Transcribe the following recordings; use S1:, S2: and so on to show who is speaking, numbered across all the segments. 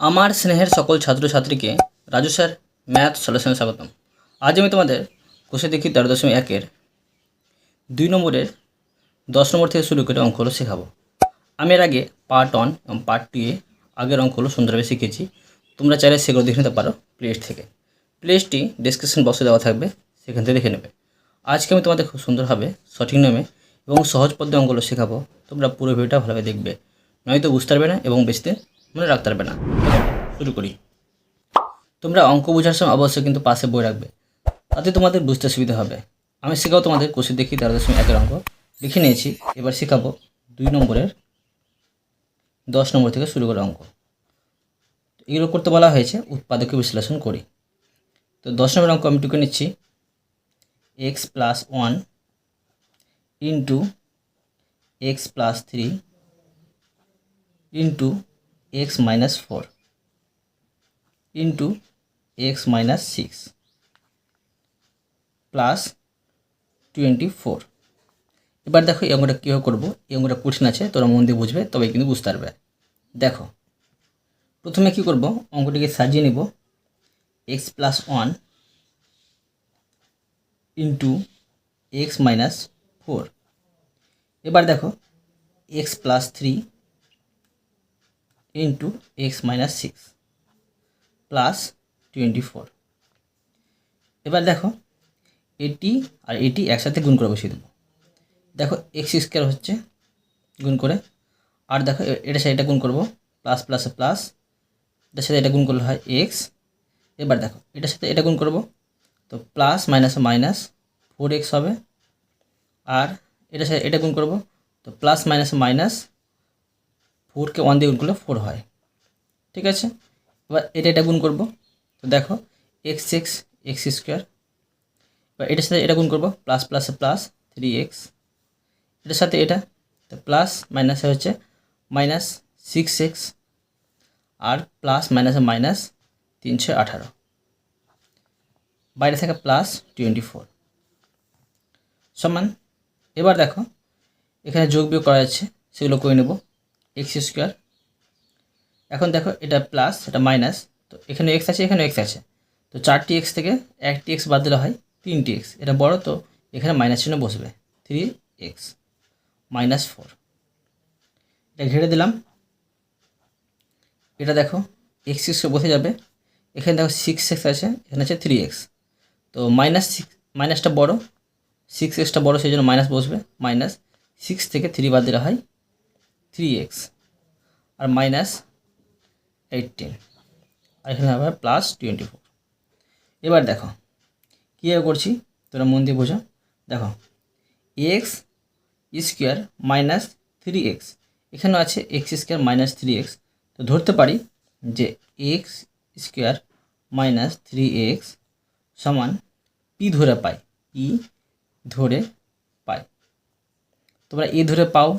S1: আমার স্নেহের সকল ছাত্রছাত্রীকে রাজু স্যার, ম্যাথ সলিউশনে স্বাগতম। আজ আমি তোমাদের কোষে দেখি তেরো দশমিক একের দুই নম্বরের দশ নম্বর থেকে শুরু করে অঙ্কগুলো শেখাবো। আমি এর আগে পার্ট ওয়ান এবং পার্ট টু এ আগের অঙ্কগুলো সুন্দরভাবে শিখেছি। তোমরা চাইলে সেগুলো দেখে নিতে পারো প্লেলিস্ট থেকে। প্লেলিস্টটি ডিসক্রিপশন বক্সে দেওয়া থাকবে, সেখান থেকে দেখে নেবে। আজকে আমি তোমাদের খুব সুন্দরভাবে, সঠিক নিয়মে এবং সহজ পদ্ধতি অঙ্কগুলো শেখাবো। তোমরা পুরো ভিডিওটা ভালোভাবে দেখবে। নয়তো বুঝতে পারবে না এবং বেশি মনে রাখতে পারবে না। শুরু করি। তোমরা অঙ্ক বোঝার সময় অবশ্যই কিন্তু পাশে বই রাখবে। তাতে তোমাদের বুঝতে সুবিধা হবে। আমি শেখাবো তোমাদের কোষে দেখি, তেরো দশমিক একের অঙ্ক। লিখে নিয়েছি, এবার শেখাবো দুই নম্বরের, দশ নম্বর থেকে শুরু করে অঙ্ক। এগুলো করতে বলা হয়েছে, উৎপাদকে বিশ্লেষণ করি। তো দশ নম্বর অঙ্ক আমি টুকে নিচ্ছি। X plus one into x plus three into x minus four into x minus six plus twenty four এবার দেখো, এই অঙ্কটা কীভাবে করব? এই অঙ্কটা কঠিন আছে, তোরা মন দিয়ে বুঝবে, তবে কিন্তু বুঝতে পারবে। দেখো, প্রথমে কি করব? অঙ্কটিকে সাজিয়ে নিব। X plus one into x minus four এবার দেখো x plus three into x minus six plus twenty four এবার দেখো, এটি আর এটি একসাথে গুণ করে বসিয়ে দেবো। দেখো এক্স স্কোয়ার হচ্ছে গুণ করে, আর দেখো এটার সাথে এটা গুণ করব প্লাস প্লাসে প্লাস এটার সাথে এটা গুণ করলে হয় এক্স এবার দেখো, এটার সাথে এটা গুণ করব, তো প্লাস মাইনাসে মাইনাস ফোর এক্স হবে, আর এটার সাথে এটা গুণ করব, তো প্লাস মাইনাসে মাইনাস ফোরকে ওয়ান দিয়ে গুণ করলে ফোর হয়। ঠিক আছে? এবার এটা এটা গুণ করব। তো দেখো এক্স এক্স এক্স স্কোয়ার এবার এটার সাথে এটা গুণ করব প্লাস প্লাসে প্লাস থ্রি এক্স এটার সাথে এটা, তো প্লাস মাইনাসে হচ্ছে মাইনাস সিক্স এক্স আর প্লাস মাইনাসে মাইনাস তিনশো আঠারো। বাইরে থেকে প্লাস টোয়েন্টি ফোর সমান, এবার দেখো, এখানে যোগ বিয়োগ করা যাচ্ছে, সেগুলো করে নেব। এক্স স্কোয়ার এখন দেখো এটা প্লাস এটা মাইনাস তো এখানে এক্স আছে, এখানে এক্স আছে। তো চারটি এক্স থেকে একটি এক্স বাদ দিলে হয় তিনটি এক্স এটা বড়, তো এখানে মাইনাস চিহ্ন বসবে। থ্রি এক্স মাইনাস ফোর এটা ঘেড়ে দিলাম। এটা দেখো এক্স এক্স বসে যাবে। এখানে দেখো সিক্স এক্স আছে, এখানে আছে থ্রি এক্স তো মাইনাস সিক্স মাইনাসটা বড়। সিক্স এক্সটা বড়, সেই জন্য মাইনাস বসবে। মাইনাস সিক্স থেকে থ্রি বাদ দিলে হয় থ্রি এক্স আর মাইনাস এইটিন আর এখানে হবে প্লাস টোয়েন্টি ফোর এবার দেখো, কীভাবে করছি? তোরা মন দিয়ে বোঝো। দেখো x square minus three x এখানেও আছে x square minus three x তো ধরতে পারি যে x square minus three x সমান পি ধরে পাই পি ধরে পাই। তোমরা এ ধরে পাও।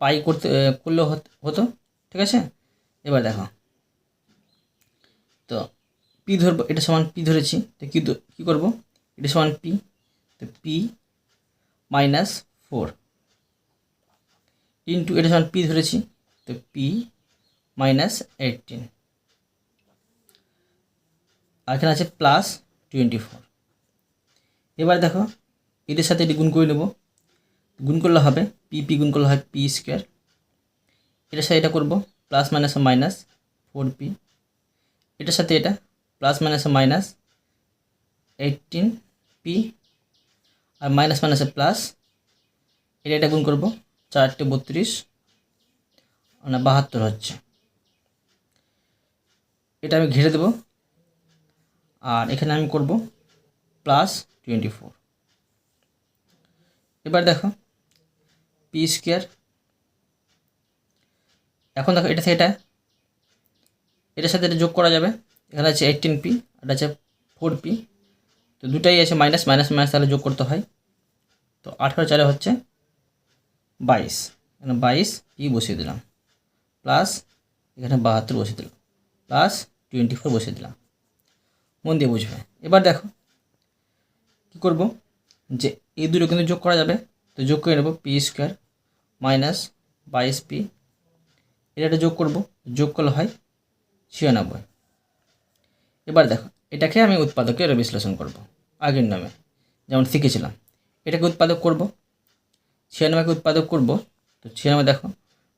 S1: পাই করতে করলেও হত- ঠিক আছে? এবার দেখো। তো পি ধরবো, এটা সমান পি ধরেছি, তো কী কী করব? এটা সমান পি তো পি মাইনাস ফোর ইন্টু এটা সমান পি ধরেছি, তো পি মাইনাস এইটিন আর এখানে আছে প্লাস টোয়েন্টি ফোর এবার দেখো এটার সাথে এটি গুণ করে নেব। গুণ করলে হবে পি পি গুণ করলে হয় পি স্কোয়ার এটার সাথে এটা করব plus minus minus four p এটার সাথে এটা plus minus minus eighteen p আর মাইনাস মাইনাসে প্লাস এটা এটা গুণ করব, চারটে বত্রিশ মানে বাহাত্তর হচ্ছে। এটা আমি ঘিরে দেব, আর এখানে আমি করব প্লাস টোয়েন্টি ফোর এবার দেখো পি স্কোয়ার এখন দেখো এটা থেকে এটা, এটার সাথে এটা যোগ করা যাবে। এখানে আছে এইটিন পি এটা আছে ফোর পি তো দুটাই আছে মাইনাস মাইনাস মাইনাস তাহলে যোগ করতে হয়। তো আঠারো চারে হচ্ছে বাইশ। এখানে বাইশ পি বসিয়ে দিলাম। প্লাস এখানে বাহাত্তর বসিয়ে দিলাম। প্লাস টোয়েন্টি ফোর বসিয়ে দিলাম। মন দিয়ে বুঝবে। এবার দেখো কী করব? যে এই দুটো কিন্তু যোগ করা যাবে। তো যোগ করে নেব পি স্কোয়ার মাইনাস বাইশ পি এটা যোগ করব, যোগ করলে হয় ছিয়ানব্বই। এবার দেখো, এটাকে আমি উৎপাদকের বিশ্লেষণ করব, আগের নামে। যেমন শিখেছিলাম, এটাকে উৎপাদক করব, ছিয়ানব্বইকে উৎপাদক করব, তো ছিয়ানব্বই দেখো,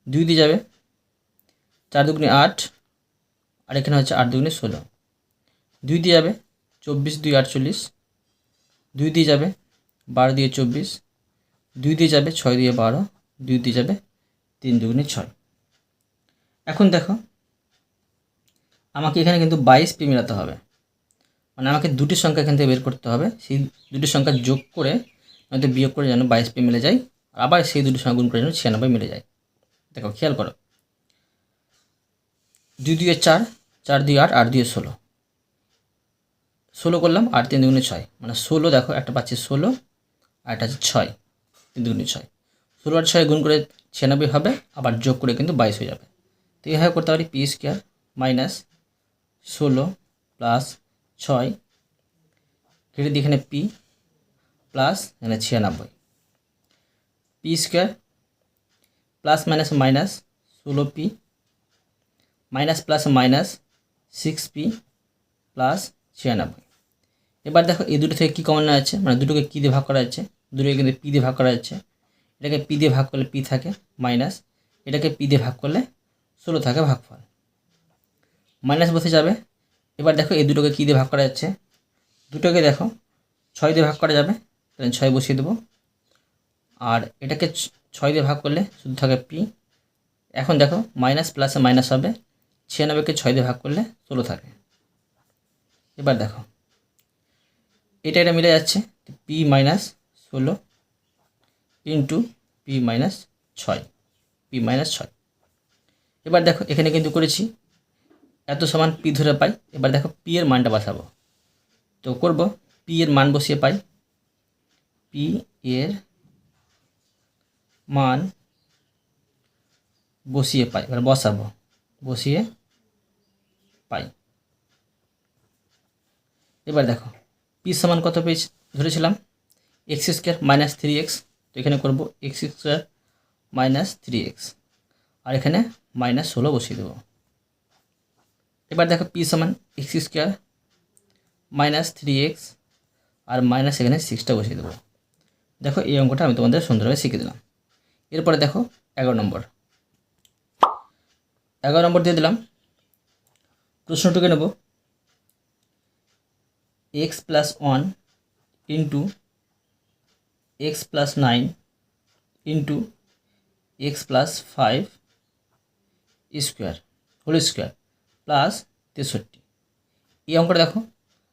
S1: দুই দিয়ে যাবে, চার দুগুণে আট, আর এখানে হচ্ছে আট দুগুণে ষোলো। দুই দিয়ে যাবে, চব্বিশ দুই আটচল্লিশ, দুই দিয়ে যাবে, বারো দিয়ে চব্বিশ, দুই দিয়ে যাবে ছয় দিয়ে বারো দুই দিয়ে যাবে, তিন দুগুণে ছয়। এখন দেখো, আমাকে এখানে কিন্তু বাইশ পি মেলাতে হবে। মানে আমাকে দুটি সংখ্যা এখান থেকে বের করতে হবে, সেই দুটি সংখ্যা যোগ করে নয়তো বিয়োগ করে যেন বাইশ পি মিলে যায়, আর আবার সেই দুটি সংখ্যা গুণ করে যেন ছিয়ানব্বই মিলে যায়। দেখো, খেয়াল করো। দুই দুয়ে চার চার দুই আট আট দুয়ে ষোলো। ষোলো করলাম আট তিন দুগুণে ছয়। মানে ষোলো দেখো, একটা পাচ্ছি ষোলো, আর একটা হচ্ছে ছয়, তিন দুগুণে ছয়। ষোলো আর ছয় গুণ করে ছিয়ানব্বই হবে, আবার যোগ করে কিন্তু বাইশ হয়ে যাবে। তো এইভাবে করতে পারি পি স্কোয়ার মাইনাস ষোলো প্লাস ছয়, কেটে দিই এখানে পি প্লাস এখানে ছিয়ানব্বই। P square plus minus minus ষোলো p, minus plus minus six p plus ছিয়ানব্বই। এবার দেখো এই দুটো থেকে কী কমন আছে? মানে দুটোকে কী দিয়ে ভাগ করা যাচ্ছে দুটোকে কিন্তু পি দিয়ে ভাগ করা যাচ্ছে এটাকে পি দিয়ে ভাগ করলে পি থাকে, মাইনাস এটাকে পি দিয়ে ভাগ করলে ষোলো থাকে ভাগফল। মাইনাস বসে যাবে। এবার দেখো এই দুটোকে কী দিয়ে ভাগ করা যাচ্ছে? দুটোকে দেখো, ছয় দিয়ে ভাগ করা যাবে, তাহলে ছয় বসিয়ে দেবো। আর এটাকে ছয় দিয়ে ভাগ করলে শুধু থাকে পি। এখন দেখো, মাইনাস প্লাসে মাইনাস হবে, ছিয়ানব্বইকে ছয় দিয়ে ভাগ করলে ষোলো থাকে। এবার দেখো, এটা এটা মিলে যাচ্ছে, পি মাইনাস ষোলো ইন্টু পি মাইনাস ছয় পি মাইনাস ছয়। এবার দেখো, এখানে কিন্তু করেছি, এত সমান পি ধরে পাই, এবার দেখো পি এর মানটা বসাবো। তো করব পি এর মান বসিয়ে পাই পি এর মান বসিয়ে পাই, এবার বসাবো, বসিয়ে পাই। এবার দেখো পি সমান কত পেজ ধরেছিলাম x square minus three x তো এখানে করব x square minus three x আর এখানে মাইনাস ষোলো বসিয়ে দেবো। এবার দেখো পি সমান x square minus three x আর মাইনাস এখানে সিক্সটা বসিয়ে দেবো। দেখো এই অঙ্কটা আমি তোমাদের সুন্দরভাবে শিখে দিলাম। এরপরে দেখো এগারো নম্বর। এগারো নম্বর দিয়ে দিলাম। প্রশ্নটুকে নেব। X plus one into x plus nine into x plus five square whole square plus তেষট্টি। এই অঙ্কটা দেখো,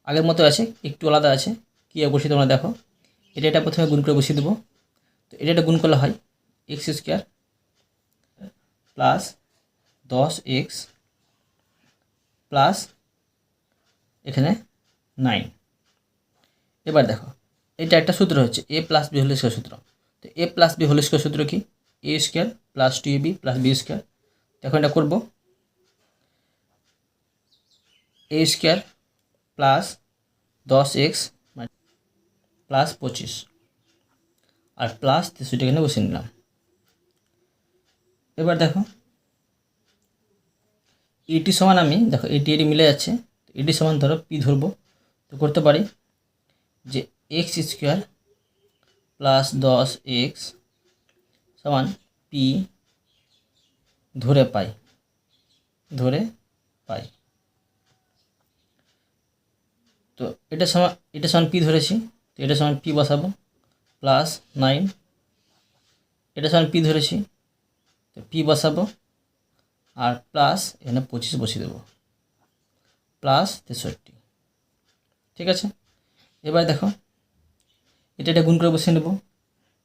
S1: আগের মতো আছে, একটু আলাদা আছে, কী বসিয়ে তোমরা দেখো। এটা এটা প্রথমে গুণ করে বসিয়ে দেবো। তো এটা এটা গুণ করলে হয় এক্স স্কোয়ার প্লাস দশ এক্স প্লাস এখানে নাইন এবার দেখো এটা একটা সূত্র হচ্ছে a plus b whole square সূত্র। তো a plus b whole square সূত্র কি? A square plus two a b plus b square এখন এটা করব। এ স্কোয়ার প্লাস দশ এক্স প্লাস পঁচিশ। আর প্লাস তেষট্টি এখানে বসে নিলাম। এবার দেখো এটি সমান আমি, দেখো এটি এটি মিলে যাচ্ছে এটি সমান ধরো পি ধরবো। তো করতে পারি যে এক্স স্কোয়ার প্লাস দশ এক্স সমান পি ধরে পাই ধরে পাই। তো এটা সমান এটা সমান পি ধরেছি, তো এটা সমান পি বসাবো প্লাস নাইন এটা সমান পি ধরেছি, তো পি বসাবো, আর প্লাস এখানে পঁচিশ বসিয়ে দেবো প্লাস তেষট্টি, ঠিক আছে? এবার দেখো এটা এটা গুণ করে বসিয়ে নেব।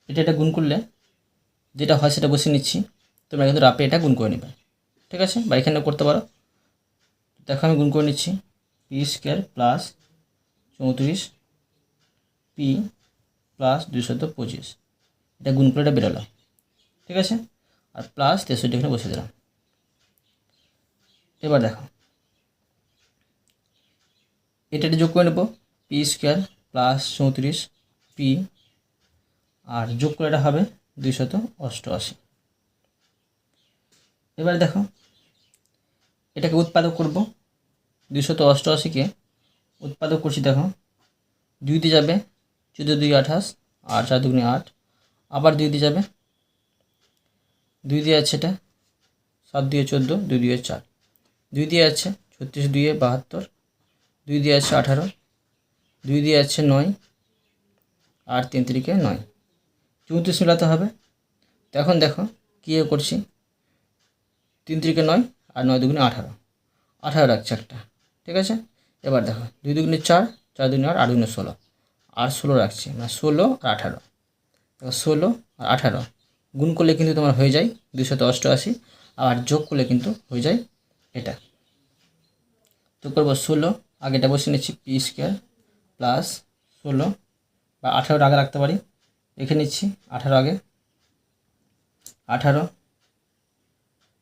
S1: এটা এটা গুণ করলে যেটা হয় সেটা বসিয়ে নিচ্ছি। তোমরা কিন্তু রাপে এটা গুণ করে নেবে। ঠিক আছে? বা এখানে করতে পারো। দেখো আমি গুণ করে নিচ্ছি। পি স্কোয়ার প্লাস চৌত্রিশ পি প্লাস দুশত পঁচিশ। এটা গুণ করে এটা বেরোলো। ঠিক আছে? আর প্লাস তেষট্টি এখানে বসে দিলাম। এবার দেখো। এটা যোগ করে নেব। পি স্কোয়ার প্লাস চৌত্রিশ পি আর যোগ করে এটা হবে দুইশত অষ্টআশি। এবার দেখো, এটাকে উৎপাদক করব। দুশত অষ্টআশিকে উৎপাদক করছি দেখো দুই দিয়ে যাবে চোদ্দ দুই আঠাশ আর চার দুগুনি আট। আবার দুই দিয়ে যাবে, দুই দিয়ে আছে এটা সাত দুয়ে চোদ্দ, দুই দুয়ে চার। দুই দিয়ে আছে ছত্রিশ দুয়ে বাহাত্তর, দুই দিয়ে আছে আঠারো, দুই দিয়ে আছে নয় আর তিন তিরিকে নয়। চৌত্রিশ মিলাতে হবে। তো এখন দেখো কী করছি? তিন তিরিকে নয় আর নয় দুগুণে আঠারো। আঠারো রাখছে একটা, ঠিক আছে? এবার দেখো, দুই দুগুণে চার চার দুগুণে আট আট দুগুণে ষোলো। আর ষোলো রাখছি মানে ষোলো আর আঠারো। দেখো ষোলো আর আঠারো গুণ করলে কিন্তু তোমার হয়ে যায় দুশত অষ্টআশি আর যোগ করলে কিন্তু হয়ে যায় এটা। তো করব ষোলো আগেটা বসে নিচ্ছি, পি স্কোয়ার প্লাস ষোলো বা আগে রাখতে পারি। রেখে নিচ্ছি, আঠারো আগে। আঠারো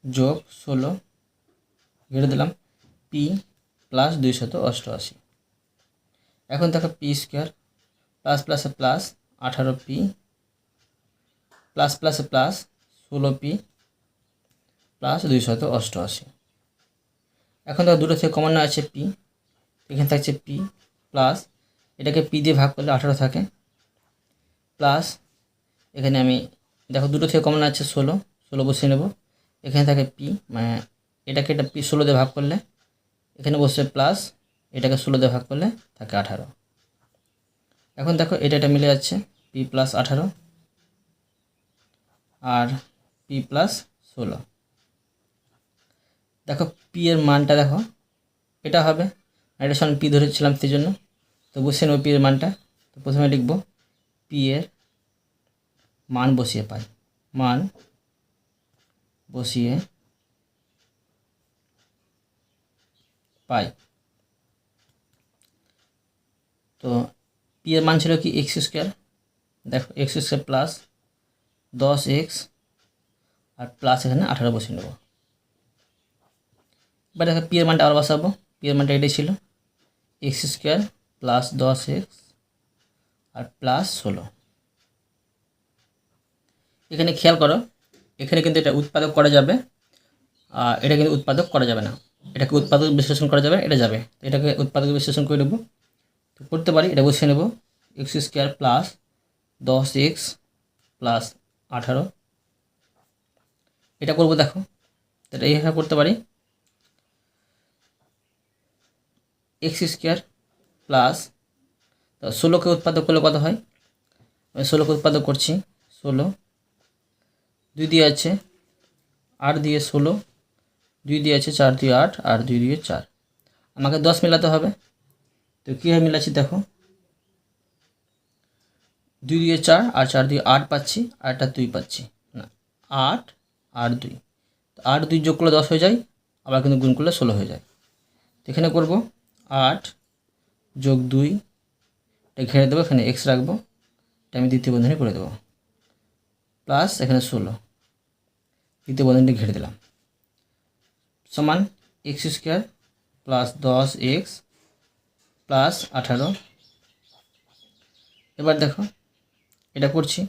S1: যোগ ষোলো ঘিরে দিলাম, পি প্লাস দুইশত অষ্টআশি। এখন দেখো পি স্কোয়ার প্লাস প্লাসে প্লাস আঠারো পি প্লাস প্লাসে প্লাস ষোলো পি প্লাস দুইশত অষ্টআশি। এখন দেখো দুটো থেকে কমানো আছে পি, এখানে থাকছে পি প্লাস এটাকে পি দিয়ে ভাগ করলে আঠারো থাকে। প্লাস এখানে আমি, দেখো দুটো থেকে কমন আছে ষোলো ষোলো বসিয়ে নেব। এখানে থাকে পি মানে এটাকে এটা পি ষোলো দিয়ে ভাগ করলে, এখানে বসে প্লাস এটাকে ষোলো দিয়ে ভাগ করলে থাকে আঠারো। এখন দেখো এটা এটা মিলে যাচ্ছে পি প্লাস আঠারো আর পি প্লাস ষোলো। দেখো পি এর মানটা দেখো, এটা হবে সঙ্গে পি ধরেছিলাম সেই জন্য। তো বসিয়ে নেব পি এর মানটা। তো প্রথমে লিখব পি এর মান বসিয়ে পাই। মান বসিয়ে পাই। তো পি মান ছিল কি এক্স স্কোয়ার দেখো এক্স স্কোয়ার প্লাস দশ এক্স আর প্লাস এখানে আঠারো বসিয়ে নেব। এবার দেখো পি এর মানটা আবার বসাবো। পি এর মানটা এটাই ছিল। এক্স স্কোয়ার প্লাস দশ এক্স আর প্লাস ষোলো। এখানে খেয়াল করো, এখানে কিন্তু এটা উৎপাদক করা যাবে, আর এটা কিন্তু উৎপাদক করা যাবে না। এটাকে উৎপাদক বিশ্লেষণ করা যাবে, এটা যাবে। এটাকে উৎপাদক বিশ্লেষণ করে নেব। তো করতে পারি, এটা বসিয়ে নেব। এক্স স্কোয়ার প্লাস দশ এক্স প্লাস আঠারো। এটা করব দেখো এটা এইভাবে করতে পারি। এক্স স্কোয়ার প্লাস ষোলোকে উৎপাদক করলে কত হয়? আমি ষোলোকে উৎপাদক করছি, ষোলো। দুই দিয়ে আছে আট দিয়ে ষোলো, দুই দিয়ে আছে চার দিয়ে আট, আর দুই দিয়ে চার। আমাকে দশ মেলাতে হবে। তো কীভাবে মেলাচ্ছি দেখো? দুই দিয়ে চার আর চার দিয়ে আট পাচ্ছি, আর একটা দুই পাচ্ছি। না, আট আর দুই। আট দুই যোগ করলে দশ হয়ে যায়, আবার কিন্তু গুণ করলে ষোলো হয়ে যায়। এখানে করব আট যোগ দুই এটা ঘেরে দেবো, এখানে এক্স রাখব, এটা আমি দ্বিতীয় বন্ধনী করে দেবো। প্লাস এখানে ষোলো। দ্বিতীয় বন্ধনীটি ঘেরে দিলাম। সমান এক্স স্কোয়ার প্লাস দশ এক্স প্লাস আঠারো। এবার দেখো, এটা করছি।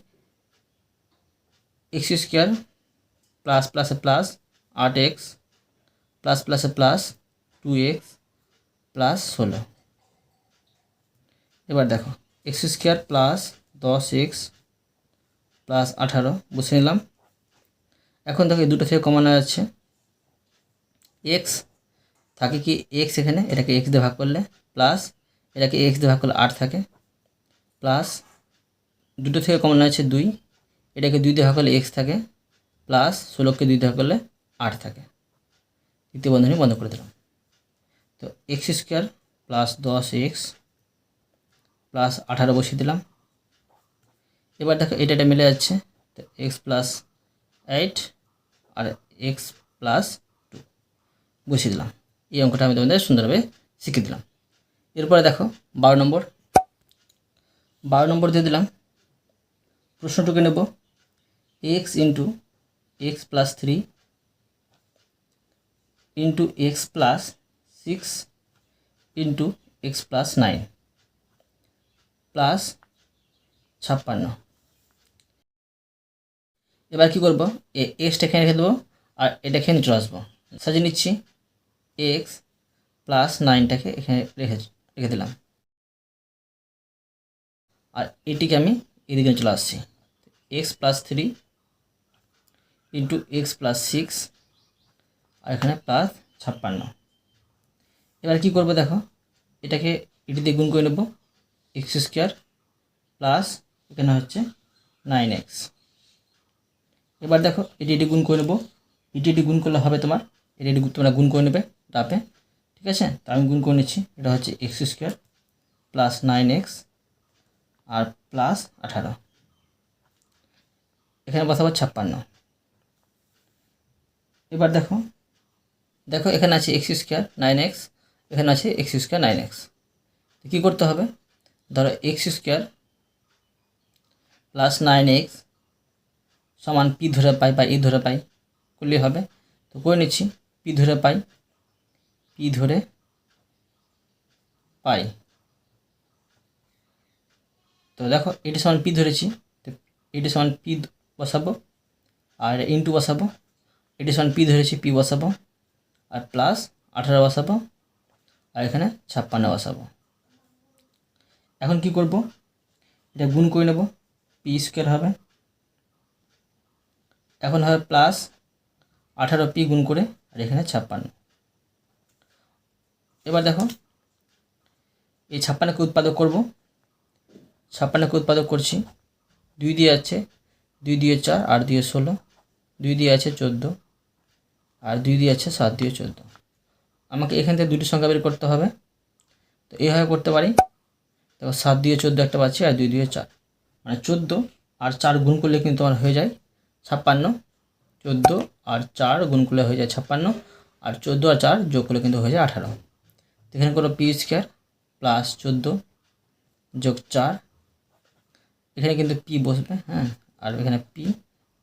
S1: এক্স স্কোয়ার প্লাস প্লাসে প্লাস আট এক্স প্লাস প্লাসে প্লাস টু এক্স প্লাস ষোলো। এবার দেখো এক্স স্কোয়ার প্লাস দশ এক্স প্লাস আঠারো বসে নিলাম। এখন দেখো দুটো থেকে কমানো যাচ্ছে। এক্স থাকে কি এক্স এখানে, এটাকে এক্স দিয়ে ভাগ করলে প্লাস এটাকে এক্স দিয়ে ভাগ করলে আট থাকে। প্লাস দুটো থেকে কমানো আছে দুই, এটাকে দুই দিয়ে ভাগ করলে এক্স থাকে। প্লাস ষোলোকে দুই দিয়ে ভাগ করলে আট থাকে। দ্বিতীয় বন্ধনী বন্ধ করে দিলাম। তো এক্স স্কোয়ার প্লাস দশ এক্স প্লাস আঠারো বসিয়ে দিলাম। এবার দেখো, এটা এটা মিলে যাচ্ছে। তো এক্স প্লাস এইট আর এক্স প্লাস টু বসিয়ে দিলাম। এই অঙ্কটা আমি তোমাদের সুন্দরভাবে শিখিয়ে দিলাম। এরপরে দেখো, বারো নম্বর। বারো নম্বর দিয়ে দিলাম। প্রশ্নটুকু নেব। X into x plus three into x plus six into x plus nine plus ছাপ্পান্ন। এবার কী করব? এক্সটা এখানে রেখে দেবো আর এটা এখানে চলে আসব। সাজিয়ে নিচ্ছি। এক্স প্লাস নাইনটাকে এখানে রেখে রেখে দিলাম। আর এটিকে আমি এদিকে চলে আসছি। X plus three into x plus six আর এখানে প্লাস ছাপ্পান্ন। এবার কী করব দেখো? এটাকে এটি দিয়ে গুণ করে নেব। এক্স স্কোয়ার প্লাস এখানে হচ্ছে নাইন এক্স এবার দেখো, এটি এটি গুণ করে নেব। এটি এটি গুণ করলে হবে তোমার, এটি এটি তোমরা গুণ করে নেবে ডাপে ঠিক আছে? তা আমি গুণ করে নিচ্ছি, এটা হচ্ছে x square plus nine x আর প্লাস আঠারো। এখানে বসাবো ছাপ্পান্ন। এবার দেখো দেখো এখানে আছে এক্স স্কোয়ার নাইন এক্স এখানে আছে এক্স স্কোয়ার নাইন এক্স কী করতে হবে? ধরো x square plus nine x সমান পি ধরে পাই বা ই ধরে পাই, করলেই হবে। তো করে নিচ্ছি পি ধরে পাই পি ধরে পাই। তো দেখো, এটি সমান পি ধরেছি, তো এটি সমান পি বসাবো, আর ইন্টু বসাবো, এটি সমান পি ধরেছি পি বসাবো, আর প্লাস আঠারো বসাবো, আর এখানে ছাপ্পান্ন বসাবো। এখন কি করব? এটা গুণ করে নেব পি স্কোয়ার হবে। এখন হবে প্লাস আঠারো পি গুণ করে, আর এখানে ছাপ্পান্ন। এবার দেখো, এই ছাপ্পান্নকে উৎপাদক করব। ছাপ্পান্নকে উৎপাদক করছি, দুই দিয়ে আছে দুই দিয়ে চার আর দিয়ে ষোলো, দুই দিয়ে আছে চোদ্দ, আর দুই দিয়ে আছে সাত দিয়ে চোদ্দ। আমাকে এখান থেকে দুটি সংখ্যা বের করতে হবে। তো এইভাবে করতে পারি। দেখো সাত দিয়ে চোদ্দ একটা পাচ্ছি আর দুই দিয়ে চার। মানে চোদ্দ আর চার গুণ করলে কিন্তু আমার হয়ে যায় ছাপ্পান্ন। চোদ্দ আর চার গুণ করলে হয়ে যায় ছাপ্পান্ন। আর চোদ্দ আর চার যোগ করলে কিন্তু হয়ে যায় আঠারো। এখানে করো পি স্কোয়ার প্লাস চোদ্দ যোগ চার। এখানে কিন্তু পি বসবে হ্যাঁ? আর এখানে পি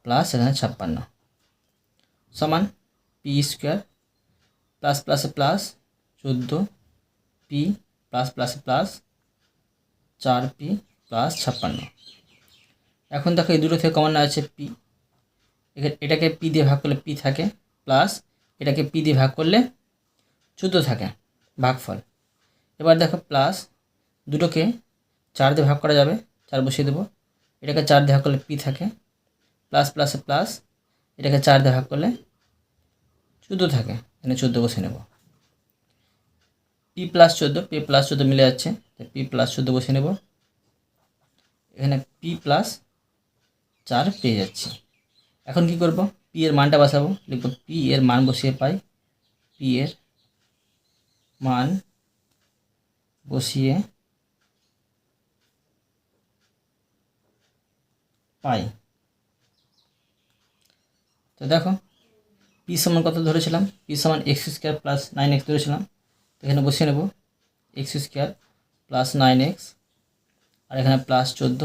S1: প্লাস এখানে ছাপ্পান্ন। সমান পি স্কোয়ার প্লাস প্লাসে প্লাস চোদ্দ, পি প্লাস প্লাসে প্লাস চার পি প্লাস ছাপ্পান্ন। এখন দেখো এই দুটো থেকে কমন আছে পি এটাকে পি দিয়ে ভাগ করলে পি থাকে প্লাস এটাকে পি দিয়ে ভাগ করলে চোদ্দ থাকে, ভাগফল। এবার দেখো প্লাস দুটোকে চার দিয়ে ভাগ করা যাবে, চার বসিয়ে দেবো। এটাকে চার দিয়ে ভাগ করলে পি থাকে প্লাস প্লাসে প্লাস এটাকে চার দিয়ে ভাগ করলে চোদ্দ থাকে, এখানে চোদ্দ বসে নেব। পি প্লাস চোদ্দ পি প্লাস চোদ্দ মিলে যাচ্ছে। পি প্লাস চোদ্দ বসে নেব। এখানে পি প্লাস চার পেয়ে যাচ্ছি। এখন কি করব? পি এর মানটা বসাবো। লিখব পি এর মান বসিয়ে পাই। পি এর মান বসিয়ে পাই। তো দেখো পি সমান কত ধরেছিলাম? পি সমান x square plus nine x ধরেছিলাম। এখানে বসিয়ে নেব। X square plus nine x আর এখানে প্লাস চোদ্দ।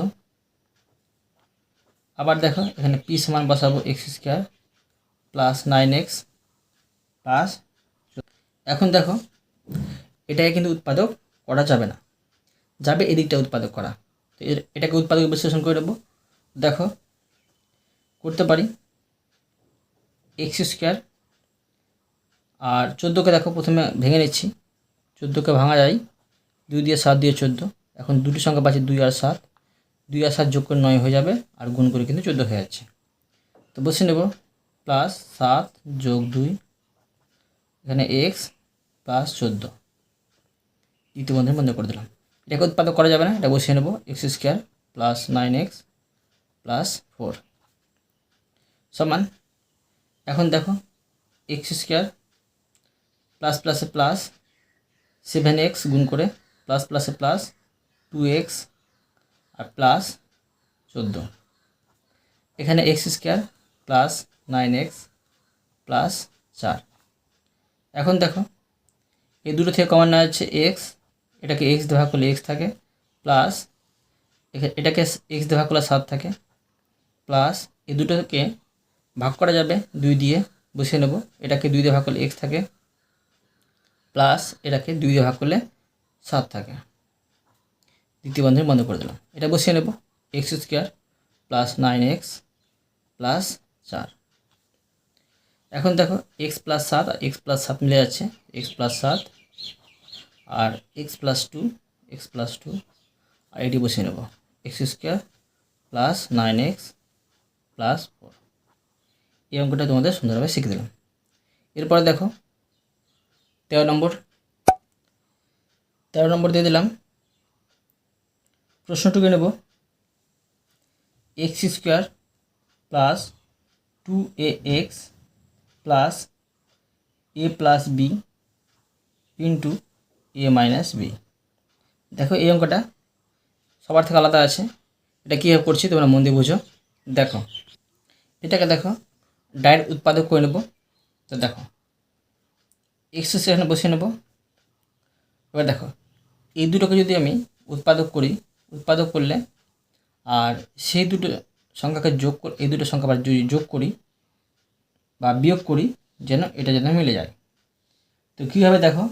S1: আবার দেখো, এখানে পি সমান বসাবো x square plus nine x plus এখন দেখো, এটাকে কিন্তু উৎপাদক করা যাবে না। যাবে এদিকটা উৎপাদক করা। তো এটাকে উৎপাদক বিশ্লেষণ করে নেব। দেখো, করতে পারি। এক্স স্কোয়ার আর চোদ্দোকে দেখো, প্রথমে ভেঙে নিচ্ছি। চোদ্দোকে ভাঙা যায়। দুই দিয়ে সাত দিয়ে চোদ্দ। এখন দুটি সংখ্যা পাচ্ছি দুই আর সাত। দুই আর সাত যোগ করে নয় হয়ে যাবে, আর গুণ করে কিন্তু চোদ্দ হয়ে যাচ্ছে। তো বসে নেব, প্লাস সাত যোগ দুই, এখানে এক্স প্লাস চোদ্দ। ইতিমধ্যে বন্ধ করে দিলাম। এটাকে উৎপাদক করা যাবে না, এটা বসিয়ে নেব x square plus nine x plus four সমান, এখন দেখো এক্স স্কোয়ার প্লাস প্লাসে প্লাস সেভেন এক্স গুণ করে প্লাস প্লাসে প্লাস টু এক্স আর প্লাস চোদ্দ। এখানে x square plus nine x plus চার। এখন দেখো, এই দুটো থেকে কমন নেওয়া হচ্ছে এক্স এটাকে এক্স দেওয়া করলে এক্স থাকে প্লাস এটাকে এক্স দেওয়া করলে সাত থাকে প্লাস এই দুটোকে ভাগ করা যাবে দুই দিয়ে, বসিয়ে নেব, এটাকে দুই দিয়ে করলে এক্স থাকে প্লাস এটাকে দুই দিয়ে করলে সাত থাকে। দ্বিতীয় বন্ধনী বন্ধ করে দিলাম। এটা বসিয়ে নেব। X square plus nine x plus চার। এখন দেখো, এক্স প্লাস সাত আর এক্স প্লাস সাত মিলে যাচ্ছে। এক্স প্লাস সাত আর x plus two, x plus two. আর এটি বসিয়ে নেব। X square plus nine x plus four. এই অঙ্কটা তোমাদের সুন্দরভাবে শিখে দিলাম। এরপরে দেখো, তেরো নম্বর তেরো নম্বর দিয়ে দিলাম। প্রশ্নটুকু নেব। X square plus two a x plus a plus b into a minus b. দেখো এই অঙ্কটা সবার থেকে আলাদা আছে। এটা কীভাবে করছি তোমরা মন দিয়ে বুঝো। দেখো, এটাকে দেখো, ডাইরেক্ট উৎপাদক করে নেব। তো দেখো, এক্স সেখানে বসিয়ে নেব। এবার দেখো এই দুটোকে যদি আমি উৎপাদক করি, উৎপাদক করলে আর সেই দুটো সংখ্যাকে যোগ করে, এই দুটো সংখ্যা আবার যদি যোগ করি বা বিয়োগ করি, যেন এটা যেন মিলে যায়। তো কীভাবে দেখো?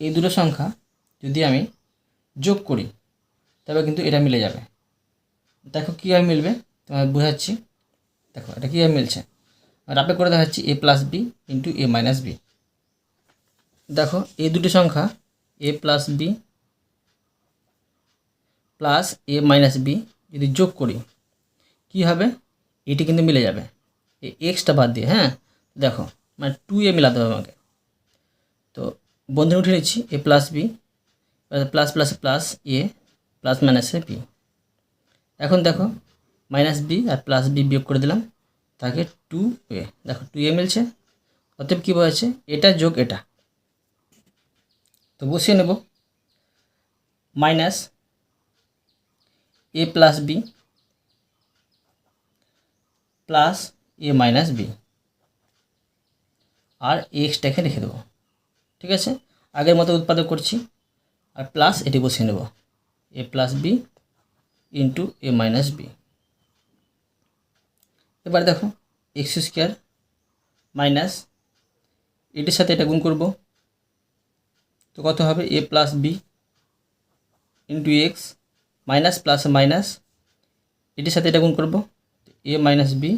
S1: এই দুটো সংখ্যা যদি আমি যোগ করি, তবে কিন্তু এটা মিলে যাবে। দেখো কীভাবে মিলবে? তোমায় বোঝাচ্ছি। দেখো, এটা কীভাবে মিলছে? রাপে করে দেখাচ্ছি a plus b into a minus b দেখো, এই দুটি সংখ্যা a plus b plus a minus b যদি যোগ করি, কী হবে? এটি কিন্তু মিলে যাবে। এই এক্সটা বাদ দিয়ে হ্যাঁ? দেখো মানে টু এ মিলাতে হবে আমাকে। তো বন্ধনে উঠে নিচ্ছি a plus b plus plus plus a plus মাইনাসে বি এখন দেখো মাইনাস বি আর প্লাস বি বিয়োগ করে দিলাম, তাকে টু এ দেখো টু এ মিলছে, অতএব কী বলেছে? এটা যোগ এটা। তো বসিয়ে নেব। Minus a plus b plus a minus b. আর এক্সটাকে রেখে দেবো। ঠিক আছে? আগের মতো উৎপাদক করছি। আর প্লাস এটি বসিয়ে নেব। A plus b into a minus b. এবার দেখো, এক্স স্কোয়ার মাইনাস এটির সাথে এটা গুণ করব। তো কত হবে? A plus b into x minus plus minus এটির সাথে এটা গুণ করব। এ মাইনাস বি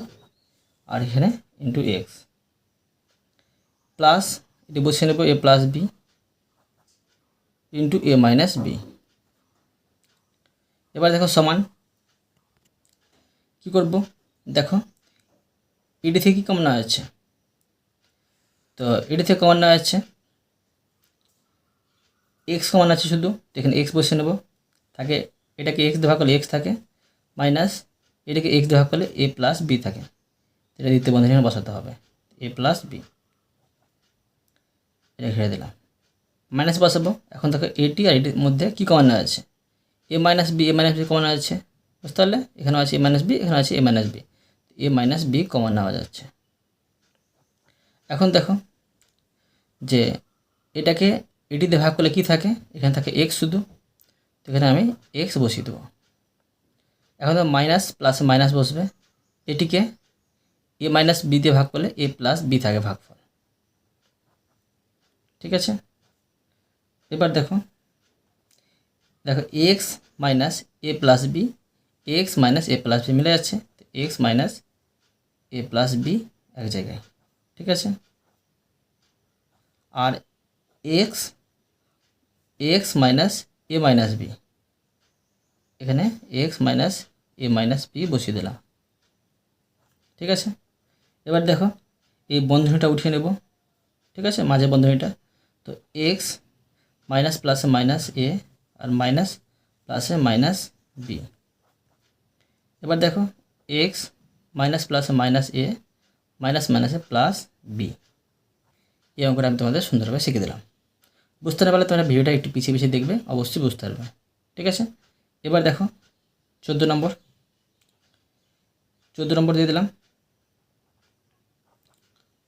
S1: আর এখানে ইন্টু এক্স প্লাস এটি বসিয়ে নেব a plus b into a minus b এবার দেখো সমান। কি করব? দেখো, এটি থেকে কমন যাচ্ছে তো এটি থেকে কমন যাচ্ছে এক্স কমন আছে শুধু এখানে এক্স বসে নেব। থাকে, এটাকে এক্স দেওয়া করলে এক্স থাকে মাইনাস এটাকে এক্স দেওয়া করলে এ প্লাস বি থাকে। এটা দ্বিতীয় বন্ধনী বসাতে হবে এ প্লাস বি এটা ঘিরে দিলাম। মাইনাস বসাবো। এখন দেখো এটি আর এটির মধ্যে কী কমন আছে? A minus b a minus b common আছে। বুঝতে পারলে? এখানে আছে এ মাইনাস বি এখানে আছে a minus b a minus b common নেওয়া যাচ্ছে। এখন দেখো যে এটাকে এটি দিয়ে ভাগ করলে কী থাকে? এখানে থাকে এক্স শুধু। এখানে আমি এক্স বসিয়ে দেবো। এখন তো মাইনাস প্লাস মাইনাস বসবে। এটিকে এ মাইনাস বি দিয়ে ভাগ করলে এ প্লাস বি থাকে ভাগফল। ঠিক আছে? এবার দেখো। দেখো x minus a plus b x minus a plus b মিলে যাচ্ছে। X minus a plus b এক জায়গায়। ঠিক আছে? আর x x minus a minus b এখানে x minus a minus b বসিয়ে দিলাম। ঠিক আছে? এবার দেখো, এই বন্ধনীটা উঠিয়ে নেব। ঠিক আছে? মাঝে বন্ধনীটা। তো এক্স মাইনাস প্লাসে মাইনাস এ আর মাইনাস প্লাসে মাইনাস বি এবার দেখো এক্স মাইনাস প্লাসে মাইনাস এ মাইনাস মাইনাসে প্লাস বি এই অঙ্কটা আমি তোমাদের সুন্দরভাবে শিখে দিলাম। বুঝতে না পারলে তোমরা ভিডিওটা একটু পিছিয়ে পিছিয়ে দেখবে, অবশ্যই বুঝতে পারবে। ঠিক আছে? এবার দেখো, চোদ্দ নম্বর। চোদ্দ নম্বর দিয়ে দিলাম।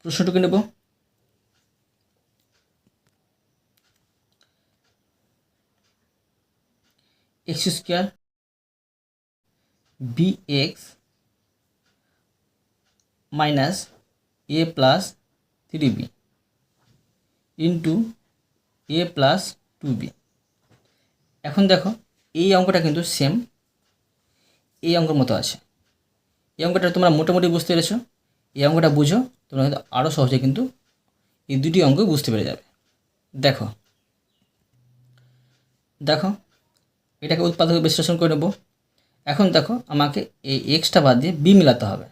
S1: প্রশ্নটুকু নেব। X square b x minus a plus three b into a plus two b এখন দেখো, এই অঙ্কটা কিন্তু সেম এই অঙ্কের মতো আছে। এই অঙ্কটা তোমরা মোটামুটি বুঝতে পেরেছ, এই অঙ্কটা বুঝো, তোমরা কিন্তু আরও সহজে কিন্তু এই দুটি অঙ্ক বুঝতে পেরে যাবে। দেখো দেখো, এটাকে উৎপাদক বিশ্লেষণ করে নেব। এখন দেখো, আমাকে এই এক্সটা বাদ দিয়ে বি মেলাতে হবে।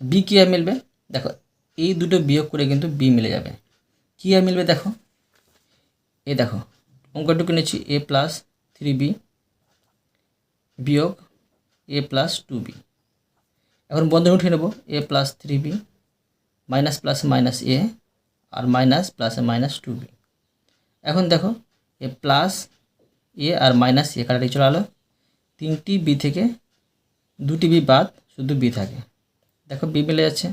S1: বি কীভাবে মিলবে? দেখো, এই দুটো বিয়োগ করে কিন্তু বি মিলে যাবে। কীভাবে মিলবে দেখো? এই দেখো, অঙ্কটুকু নিচ্ছি এ প্লাস থ্রি বি বিয়োগ এ প্লাস টু বি এখন বন্ধন উঠিয়ে নেব a plus three b minus plus minus a R minus plus minus two b এখন দেখো এ প্লাস এ আর মাইনাস এ কাটাটি চলে আলো তিনটি বি থেকে দুটি বি বাদ শুধু বি থাকে। দেখো বি মিলে যাচ্ছে,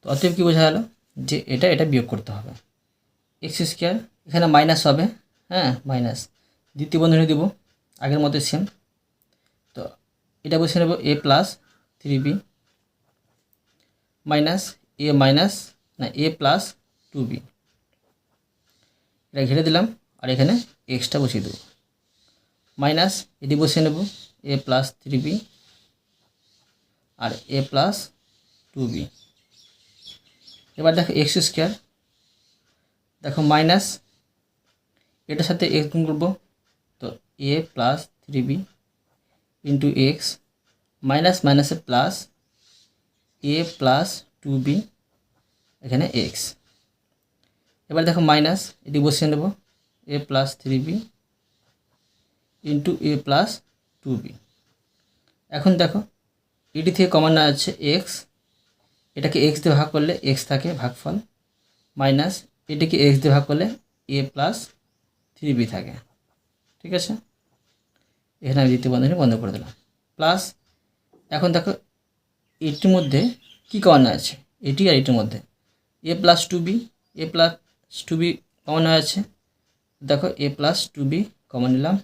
S1: তো অতএব কী বোঝা গেলো যে এটা এটা বিয়োগ করতে হবে। এক্স স্কোয়ার এখানে মাইনাস হবে হ্যাঁ মাইনাস দ্বিতীয় বন্ধনী দিব, আগের মতো সেম তো এটা বসে নেব a plus three b minus a minus না এ প্লাস টু বি এটা ঘিরে দিলাম, আর এখানে এক্সটা বসিয়ে দেবো। মাইনাস এটি বসিয়ে নেব এ প্লাস থ্রি বি আর এ প্লাস টু বি এবার দেখো এক্স স্কোয়ার দেখো মাইনাস এটার সাথে এক্স গুণ করব। তো a plus three b into x minus মাইনাসে plus a plus two b এখানে এক্স এবার দেখো মাইনাস এটি বসিয়ে নেব। A plus three b into a plus two b এখন দেখো, এটি থেকে কমন আছে এক্স এটাকে এক্স দিয়ে ভাগ করলে এক্স থাকে ভাগফল। মাইনাস এটিকে এক্স দিয়ে ভাগ করলে এ প্লাস থ্রি বি থাকে। ঠিক আছে? এখানে আমি দ্বিতীয় বন্ধনী বন্ধ করে দিলাম। প্লাস এখন দেখো, এটির মধ্যে কী কমন আছে? এটি আর এটির মধ্যে। A plus two b a plus two b common আছে। দেখো a plus two b common নিলাম।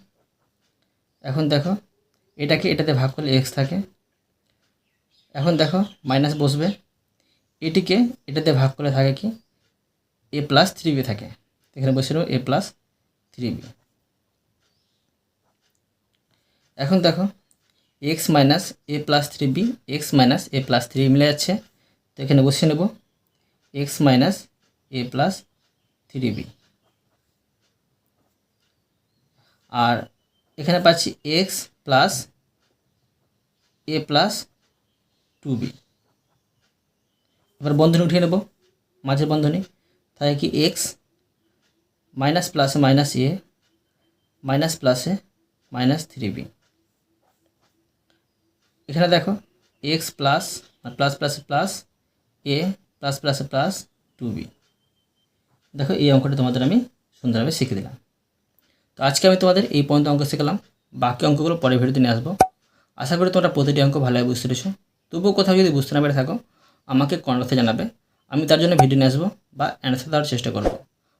S1: এখন দেখো, এটাকে এটাতে ভাগ করলে এক্স থাকে। এখন দেখো মাইনাস বসবে। এটিকে এটাতে ভাগ করলে থাকে কি? এ প্লাস থ্রি বি থাকে। এখানে বসে এ প্লাস থ্রি বি এখন দেখো x minus a plus three b x minus a plus three মিলে যাচ্ছে। তো এখানে বসিয়ে নেব x minus a plus three b আর এখানে পাচ্ছি x plus a plus two b এবার বন্ধনী উঠিয়ে নেব, মাঝের বন্ধনী। তাই কি এক্স মাইনাস প্লাসে মাইনাস এ, মাইনাস প্লাসে মাইনাস থ্রি বি। এখানে দেখো, এক্স প্লাস প্লাস প্লাসে প্লাস, এ প্লাস প্লাসে প্লাস টু বি। দেখো, এই অঙ্কটা তোমাদের আমি সুন্দরভাবে শিখে দিলাম। তো আজকে আমি তোমাদের এই পর্যন্ত অঙ্ক শিখলাম। বাকি অঙ্কগুলো পরে ভিডিওতে নিয়ে আসব। আশা করি তোমরা প্রতিটি অঙ্ক ভালোভাবে বুঝতে পেরেছ। তবুও কোথাও যদি বুঝতে না পেরে থাকো, আমাকে কমেন্টে জানাবে। আমি তার জন্য ভিডিও নিয়ে আসব বা অ্যান্সার দেওয়ার চেষ্টা করব।